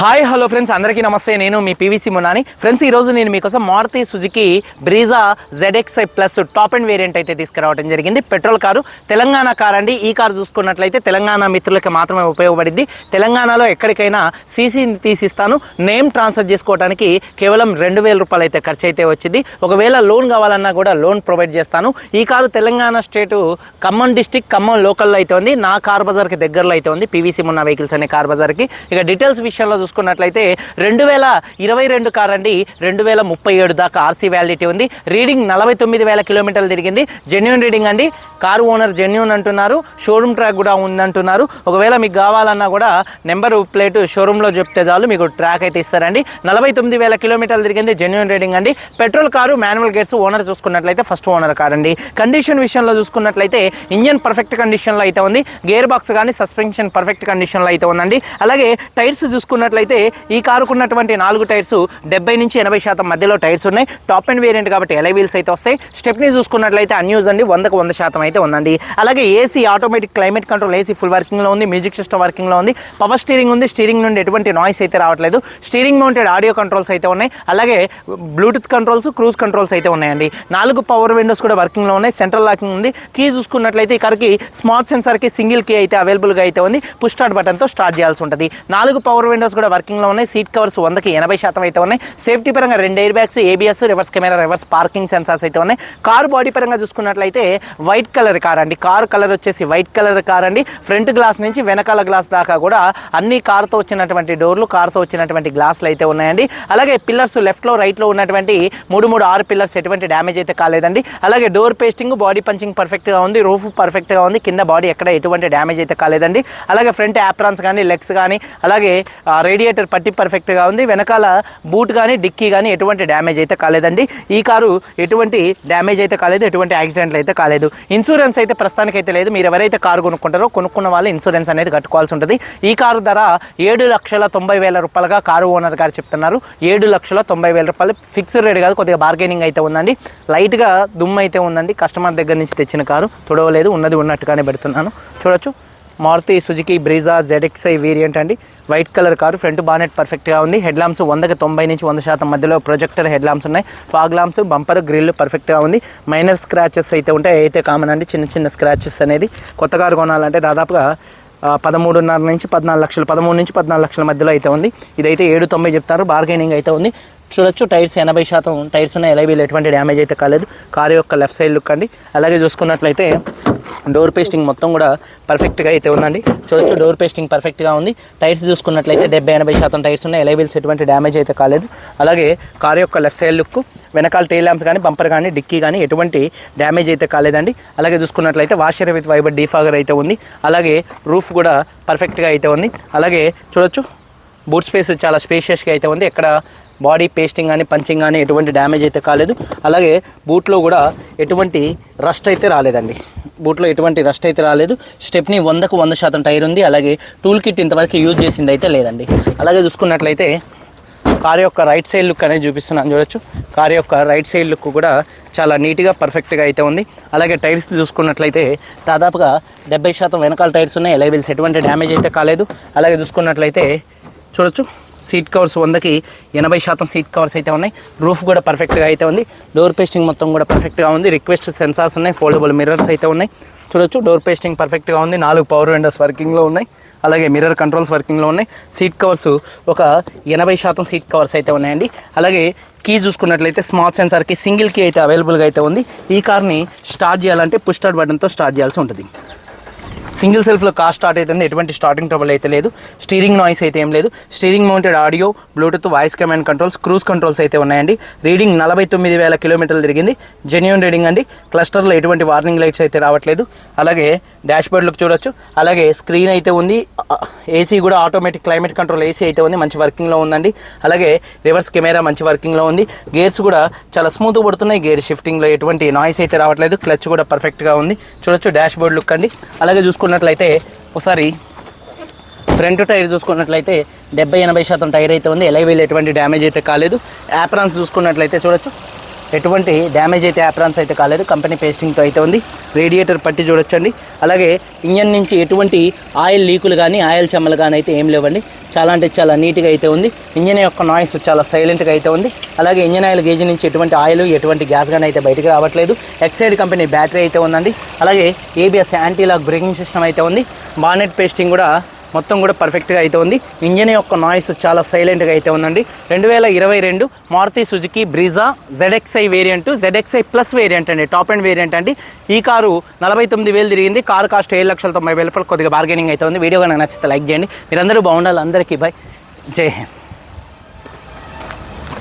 Hi hello friends. అందరికీ నమస్తే. నేను మీ పీవీసీ మునాని ఫ్రెండ్స్ ఈరోజు నేను మీకోసం Maruti Suzuki Brezza ZXI plus top and variant అయితే తీసుకురావడం జరిగింది. పెట్రోల్ కారు తెలంగాణ కార్ అండి. ఈ కారు చూసుకున్నట్లయితే తెలంగాణ మిత్రులకి మాత్రమే ఉపయోగపడింది. తెలంగాణలో ఎక్కడికైనా సీసీని తీసిస్తాను. నేమ్ ట్రాన్స్ఫర్ చేసుకోవడానికి కేవలం రెండు వేల రూపాయలు అయితే ఖర్చు అయితే వచ్చింది. ఒకవేళ లోన్ కావాలన్నా కూడా లోన్ ప్రొవైడ్ చేస్తాను. ఈ car Telangana state Khammam district Khammam లోకల్లో అయితే ఉంది. నా కార్ బజార్కి దగ్గరలో అయితే ఉంది. పీవీసీ మున్న వెహికల్స్ అనే కార్ బజార్కి. ఇక డీటెయిల్స్ విషయంలో చూసుకున్నట్లయితే రెండు వేల ఇరవై రెండు కార్ అండి రెండు వేల ముప్పై ఏడు దాకా ఆర్సీ వ్యాలిడిటీ ఉంది. రీడింగ్ నలభై తొమ్మిది వేల కిలోమీటర్లు తిరిగింది. జెన్యున్ రీడింగ్ అండి. కారు ఓనర్ జెన్యున్ అంటున్నారు. షోరూమ్ ట్రాక్ కూడా ఉందంటున్నారు. ఒకవేళ మీకు కావాలన్నా కూడా నెంబర్ ప్లేట్ షోరూంలో చెప్తే చాలు మీకు ట్రాక్ అయితే ఇస్తారండి. నలభై తొమ్మిది వేల కిలోమీటర్లు తిరిగింది జెన్యున్ రేటింగ్ అండి. Petrol car manual gates owner చూసుకున్నట్లయితే ఫస్ట్ ఓనర్ కార్ అండి కండిషన్ విషయంలో చూసుకున్నట్లయితే ఇంజన్ పర్ఫెక్ట్ కండిషన్లో అయితే ఉంది. గేర్ బాక్స్ కానీ సస్పెన్షన్ పర్ఫెక్ట్ కండిషన్లో అయితే ఉందండి. అలాగే టైర్స్ చూసుకున్నట్లయితే ఈ కారుకున్నటువంటి నాలుగు టైర్స్ డెబ్బై నుంచి ఎనభై శాతం మధ్యలో టైర్స్ ఉన్నాయి. టాప్ అండ్ వేరియంట్ కాబట్టి ఎలై వీల్స్ అయితే వస్తాయి. స్టెప్ని చూసుకున్నట్లయితే అన్యూజ్ అండి. వందకు వంద శాతం అయితే ఉందండి. అలాగే AC automatic climate control AC full వర్కింగ్లో ఉంది మ్యూజిక్ సిస్టమ్ వర్కింగ్లో ఉంది పవర్ స్టీరింగ్ ఉంది స్టీరింగ్ నుండి ఎటువంటి నాయిస్ అయితే రావట్లేదు. స్టీరింగ్ మౌంటెడ్ ఆడియో కంట్రోల్స్ అయితే ఉన్నాయి అలాగే బ్లూటూత్ కంట్రోల్స్ క్రూజ్ కంట్రోల్స్ అయితే ఉన్నాయండి. నాలుగు పవర్ విండోస్ కూడా వర్కింగ్లో ఉన్నాయి సెంట్రల్ లాకింగ్ ఉంది. కీ చూసుకున్నట్లయితే ఇక్కడికి స్మార్ట్ సెన్సార్కి సింగిల్ కీ అయితే అవైలబుల్గా అయితే ఉంది. పుష్ స్టార్ట్ బటన్తో స్టార్ట్ చేయాల్సి ఉంటుంది. నాలుగు పవర్ విండోస్ కూడా వర్కింగ్లో ఉన్నాయి సీట్ కవర్స్ వందకి ఎనభై శాతం అయితే ఉన్నాయి. సేఫ్టీ పరంగా రెండు air bags ABS reverse camera reverse parking sensors అయితే ఉన్నాయి. కార్ బాడీ పరంగా చూసుకున్నట్లయితే వైట్ కలర్ కార్ అండి కార్ కలర్ వచ్చేసి వైట్ కలర్ కార్ అండి ఫ్రంట్ గ్లాస్ నుంచి వెనకాల గ్లాస్ దాకా కూడా అన్ని కార్తో వచ్చినటువంటి డోర్లు కార్తో వచ్చినటువంటి గ్లాసులు అయితే ఉన్నాయండి. అలాగే పిల్లర్స్ లెఫ్ట్లో రైట్లో ఉన్నటువంటి మూడు మూడు ఆరు పిల్లర్స్ ఎటువంటి డ్యామేజ్ అయితే కాలేదండి. అలాగే డోర్ పేస్టింగ్ బాడీ పంచింగ్ పర్ఫెక్ట్గా ఉంది. రూఫ్ పర్ఫెక్ట్గా ఉంది. కింద బాడీ ఎక్కడ ఎటువంటి డ్యామేజ్ అయితే కాలేదండి. అలాగే ఫ్రంట్ యాప్రాన్స్ కానీ లెగ్స్ కానీ అలాగే రేడియేటర్ పట్టి పర్ఫెక్ట్గా ఉంది. వెనకాల బూట్ కానీ డిక్కీ కానీ ఎటువంటి డ్యామేజ్ అయితే కాలేదండి. ఈ కారు ఎటువంటి డ్యామేజ్ అయితే కాలేదు. ఎటువంటి యాక్సిడెంట్లు అయితే కాలేదు. ఇన్సూరెన్స్ ఇన్సూరెన్స్ అయితే ప్రస్తుతానికి అయితే లేదు. మీరు ఎవరైతే కారు కొనుక్కుంటారో కొనుక్కున్న వాళ్ళు ఇన్సూరెన్స్ అనేది కట్టుకోవాల్సి ఉంటుంది. ఈ కారు ధర ఏడు లక్షల తొంభై వేల రూపాయలుగా కారు ఓనర్ గారు చెప్తున్నారు. ఏడు లక్షల తొంభై వేల రూపాయలు ఫిక్స్డ్ రేట్ కాదు కొద్దిగా బార్గెనింగ్ అయితే ఉందండి. లైట్గా దుమ్ము అయితే ఉందండి. కస్టమర్ దగ్గర నుంచి తెచ్చిన కారు తుడవలేదు ఉన్నది ఉన్నట్టుగానే పెడుతున్నాను. చూడొచ్చు. Maruti Suzuki Brezza ZXI variant అండి. White colour car front bonnet పర్ఫెక్ట్గా ఉంది. హెడ్ లాంప్స్ వందకి తొంభై నుంచి వంద శాతం మధ్యలో ప్రొజెక్టర్ హెడ్ లాంప్స్ ఉన్నాయి. ఫాగ్ లాంప్స్ బంపర్ గ్రిల్ పర్ఫెక్ట్గా ఉంది. మైనర్ స్క్రాచెస్ అయితే ఉంటాయి. అయితే కామన్ అండి చిన్న చిన్న స్క్రాచెస్ అనేది. కొత్త కారు కొనాలంటే దాదాపుగా పదమూడున్నర నుంచి పద్నాలుగు లక్షలు పదమూడు నుంచి పద్నాలుగు లక్షల మధ్యలో అయితే ఉంది. ఇదైతే ఏడు తొంభై చెప్తారు. బార్గెనింగ్ అయితే ఉంది. చూడొచ్చు టైర్స్ ఎనభై శాతం టైర్స్ ఉన్నాయి. ఎలవీలు ఎటువంటి డ్యామేజ్ అయితే కాలేదు. కారు యొక్క లెఫ్ట్ సైడ్ లుక్ అండి. అలాగే చూసుకున్నట్లయితే డోర్ పేస్టింగ్ మొత్తం కూడా పర్ఫెక్ట్గా అయితే ఉందండి. చూడొచ్చు డోర్ పేస్టింగ్ పర్ఫెక్ట్గా ఉంది. టైర్స్ చూసుకున్నట్లయితే డెబ్బై ఎనభై శాతం టైర్స్ ఉన్నాయి. ఎలైబిల్స్ ఎటువంటి డ్యామేజ్ అయితే కాలేదు. అలాగే కారు యొక్క లెఫ్ట్ సైడ్ లుక్ వెనకాల టైల్ ల్యాంప్స్ కానీ బంపర్ కానీ డిక్కీ కానీ ఎటువంటి డ్యామేజ్ అయితే కాలేదండి. అలాగే చూసుకున్నట్లయితే వాషర్ విత్ వైబర్ డీఫాగర్ అయితే ఉంది. అలాగే రూఫ్ కూడా పర్ఫెక్ట్గా అయితే ఉంది. అలాగే చూడొచ్చు బూట్ స్పేస్ చాలా స్పేషియస్గా అయితే ఉంది. ఎక్కడ బాడీ పేస్టింగ్ కానీ పంచింగ్ కానీ ఎటువంటి డ్యామేజ్ అయితే కాలేదు. అలాగే బూట్లో కూడా ఎటువంటి రస్ట్ అయితే రాలేదండి. బూట్లో ఎటువంటి రస్ట్ అయితే రాలేదు. స్టెప్ని వందకు వంద శాతం టైర్ ఉంది. అలాగే టూల్ కిట్ ఇంతవరకు యూజ్ చేసింది అయితే లేదండి. అలాగే చూసుకున్నట్లయితే కార్ యొక్క రైట్ సైడ్ లుక్ అనేది చూపిస్తున్నాను. చూడొచ్చు. కార్ యొక్క రైట్ సైడ్ లుక్ కూడా చాలా నీట్గా పర్ఫెక్ట్గా అయితే ఉంది. అలాగే టైర్స్ చూసుకున్నట్లయితే దాదాపుగా డెబ్బై శాతం వెనకాల టైర్స్ ఉన్నాయి. ఎలైవిల్స్ ఎటువంటి డ్యామేజ్ అయితే కాలేదు. అలాగే చూసుకున్నట్లయితే చూడొచ్చు. సీట్ కవర్స్ వందకి ఎనభై శాతం సీట్ కవర్స్ అయితే ఉన్నాయి. రూఫ్ కూడా పర్ఫెక్ట్గా అయితే ఉంది. డోర్ పేస్టింగ్ మొత్తం కూడా పర్ఫెక్ట్గా ఉంది. రిక్వెస్ట్ సెన్సార్స్ ఉన్నాయి. ఫోల్డబుల్ మిర్రర్స్ అయితే ఉన్నాయి. చూడొచ్చు డోర్ పేస్టింగ్ పర్ఫెక్ట్గా ఉంది. నాలుగు పవర్ విండోస్ వర్కింగ్లో ఉన్నాయి. అలాగే మిర్రర్ కంట్రోల్స్ వర్కింగ్లో ఉన్నాయి. సీట్ కవర్స్ ఒక ఎనభై శాతం సీట్ కవర్స్ అయితే ఉన్నాయండి. అలాగే కీ చూసుకున్నట్లయితే స్మార్ట్ సెన్సార్కి సింగిల్ కీ అయితే అవైలబుల్గా అయితే ఉంది. ఈ కార్ని స్టార్ట్ చేయాలంటే పుష్ స్టార్ట్ బటన్తో స్టార్ట్ చేయాల్సి ఉంటుంది. సింగిల్ సెల్ఫ్లో కార్ స్టార్ట్ అవుతుంది ఎటువంటి స్టార్టింగ్ ట్రబుల్ అయితే లేదు. స్టీరింగ్ నాయిస్ అయితే ఏం లేదు. Steering mounted audio Bluetooth voice command controls cruise controls అయితే ఉన్నాయండి. రీడింగ్ నలభై తొమ్మిది వేల కిలోమీటర్లు తిరిగింది. జెన్యున్ రీడింగ్ అండి. క్లస్టర్లో ఎటువంటి వార్నింగ్ లైట్స్ అయితే రావట్లేదు. అలాగే డాష్ బోర్డ్ లుక్ చూడొచ్చు. అలాగే స్క్రీన్ అయితే ఉంది. ఏసీ కూడా ఆటోమేటిక్ క్లైమేట్ కంట్రోల్ ఏసీ అయితే ఉంది. మంచి వర్కింగ్లో ఉందండి. అలాగే రివర్స్ కెమెరా మంచి వర్కింగ్లో ఉంది. గేర్స్ కూడా చాలా స్మూత్ పడుతున్నాయి. గేర్ షిఫ్టింగ్లో ఎటువంటి నాయిస్ అయితే రావట్లేదు. క్లచ్ కూడా పర్ఫెక్ట్గా ఉంది. చూడొచ్చు డాష్ బోర్డ్ లుక్ అండి. అలాగే చూసుకున్నట్లయితే ఒకసారి ఫ్రంట్ టైర్ చూసుకున్నట్లయితే డెబ్బై ఎనభై శాతం టైర్ అయితే ఉంది. ఎలైవీల్ ఎటువంటి డ్యామేజ్ అయితే కాలేదు. యాప్రాన్స్ చూసుకున్నట్లయితే చూడొచ్చు. ఎటువంటి డ్యామేజ్ అయితే యాప్రాన్స్ అయితే కాలేదు. కంపెనీ పేస్టింగ్తో అయితే ఉంది. రేడియేటర్ పట్టి చూడొచ్చండి. అలాగే ఇంజన్ నుంచి ఎటువంటి ఆయిల్ లీకులు కానీ ఆయిల్ చెమ్మలు కానీ అయితే ఏం లేవండి. చాలా అంటే చాలా నీట్గా అయితే ఉంది. ఇంజన్ యొక్క నాయిస్ చాలా సైలెంట్గా అయితే ఉంది. అలాగే ఇంజన్ ఆయిల్ గేజ్ నుంచి ఎటువంటి ఆయిల్ ఎటువంటి గ్యాస్ కానీ అయితే బయటకు రావట్లేదు. ఎక్సైడ్ కంపెనీ బ్యాటరీ అయితే ఉందండి. అలాగే ఏబిఎస్ యాంటీలాక్ బ్రేకింగ్ సిస్టమ్ అయితే ఉంది. బానెట్ పేస్టింగ్ కూడా మొత్తం కూడా పర్ఫెక్ట్గా అయితే ఉంది. ఇంజన్ యొక్క నాయిస్ చాలా సైలెంట్గా అయితే ఉందండి. రెండు వేల ఇరవై రెండు Maruti Suzuki Brezza ZXI variant ZXI plus variant అండి టాప్ అండ్ వేరియంట్ అండి. ఈ కారు నలభై తొమ్మిది వేలు తిరిగింది. కారు కాస్ట్ ఏడు లక్షల తొంభై వేల రూపాయలు కొద్దిగా బార్గెనింగ్ అయితే ఉంది. వీడియో కనుక నచ్చితే లైక్ చేయండి. మీరందరూ బాగుండాలి. అందరికీ బాయ్ జై హింద్.